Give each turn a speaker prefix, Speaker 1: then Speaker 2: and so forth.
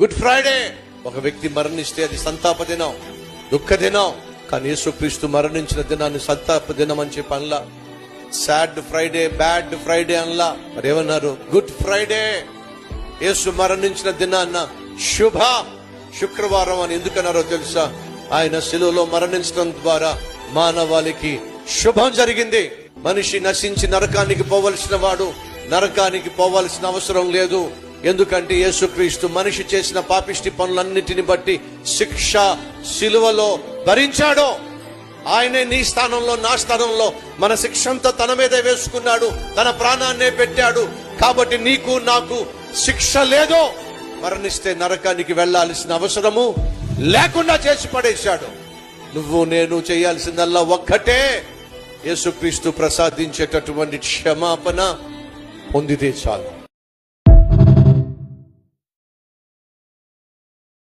Speaker 1: Good Friday. ఒక వ్యక్తి మరణిస్తే అది సంతాప దినం దుఃఖ దినం. కానీ యేసుక్రీస్తు మరణించిన దినాన్ని సంతాప దినం అని చెప్పి అనలా. సాడ్ ఫ్రైడే బ్యాడ్ ఫ్రైడే అనలా. మరి ఏమన్నారు? Good Friday. యేసు మరణించిన దినాన్న శుభ శుక్రవారం అని ఎందుకన్నారో తెలుసా? ఆయన శిలువలో మరణించడం ద్వారా మానవాళికి శుభం జరిగింది. మనిషి నశించి నరకానికి పోవలసిన వాడు నరకానికి పోవలసిన అవసరం లేదు. ఎందుకంటే యేసుక్రీస్తు మనిషి చేసిన పాపిష్టి పనులన్నిటిని బట్టి శిక్ష శిలువలో భరించాడో ఆయనే నీ స్థానంలో నా స్థానంలో మన శిక్ష అంతా తన మీదే వేసుకున్నాడు తన ప్రాణాన్నే పెట్టాడు. కాబట్టి నీకు నాకు శిక్ష లేదో. మరణిస్తే నరకానికి వెళ్ళాల్సిన అవసరము లేకుండా చేసి పడేశాడు. నువ్వు నేను చేయాల్సిందల్లా ఒక్కటే. యేసుక్రీస్తు ప్రసాదించేటటువంటి క్షమాపణ పొందితే చాలు.